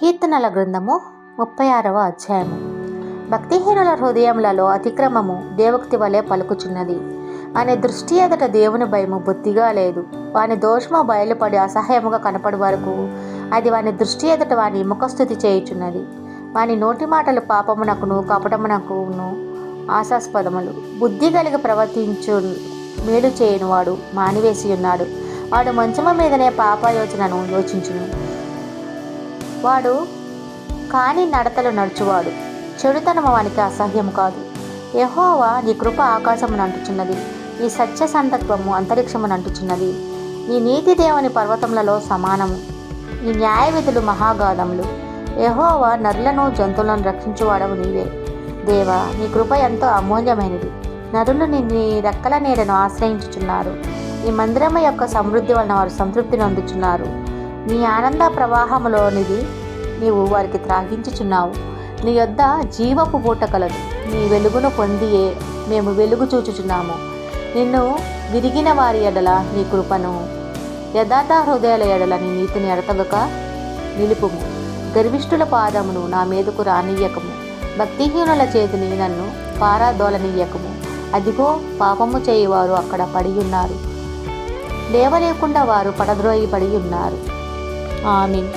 కీర్తనల గ్రంథము ముప్పై ఆరవ అధ్యాయము. భక్తిహీనుల హృదయములలో అతిక్రమము దేవక్తి వలె పలుకుచున్నది. అని దృష్టి ఎదుట దేవుని భయము బొత్తిగా లేదు. వాని దోషము బయలుపడి అసహ్యముగా కనపడే వరకు అది వాని దృష్టి ఎదుట వాని ముఖస్థుతి చేయుచున్నది. వాని నోటి మాటలు పాపమునకును కపటమునకును ఆశాస్పదములు. బుద్ధి కలిగి ప్రవర్తించు మేలు చేయనివాడు మానివేసి ఉన్నాడు వాడు మంచమ మీదనే పాప యోచనను యోచించును. వాడు కాని నడతలు నడుచువాడు. చెడుతనము వానికి అసహ్యం కాదు. యహోవా నీ కృప ఆకాశమును అంటుచున్నది. నీ సత్య సంతత్వము అంతరిక్షమును అంటుచున్నది. నీ నీతి దేవుని పర్వతములలో సమానము. నీ న్యాయవిధులు మహాగాధములు. యహోవా నరులను జంతువులను రక్షించువాడవు నీవే. దేవా నీ కృప ఎంతో అమూల్యమైనది. నరులు నీ రెక్కల నీడను ఆశ్రయించుచున్నారు. నీ మందిరము యొక్క సమృద్ధి వలన వారు సంతృప్తి నొందుచున్నారు. నీ ఆనంద ప్రవాహములోనిది నీవు వారికి త్రాగించుచున్నావు. నీ యొద్ద జీవపు పూట కలదు. నీ వెలుగును పొందియే మేము వెలుగు చూచుచున్నాము. నిన్ను విరిగిన వారి ఎడల నీ కృపను యథార్థ హృదయాల ఎడల నీ నీతిని ఎడతగక నిలుపుము. గర్విష్ఠుల పాదమును నా మీదకు రానియ్యకము. భక్తిహీనుల చేతిని నన్ను పారాదోలనియ్యకము. అదిగో పాపము చేయువారు అక్కడ పడి ఉన్నారు. లేవలేకుండా వారు పడద్రోయి పడి ఉన్నారు. ஆமீன்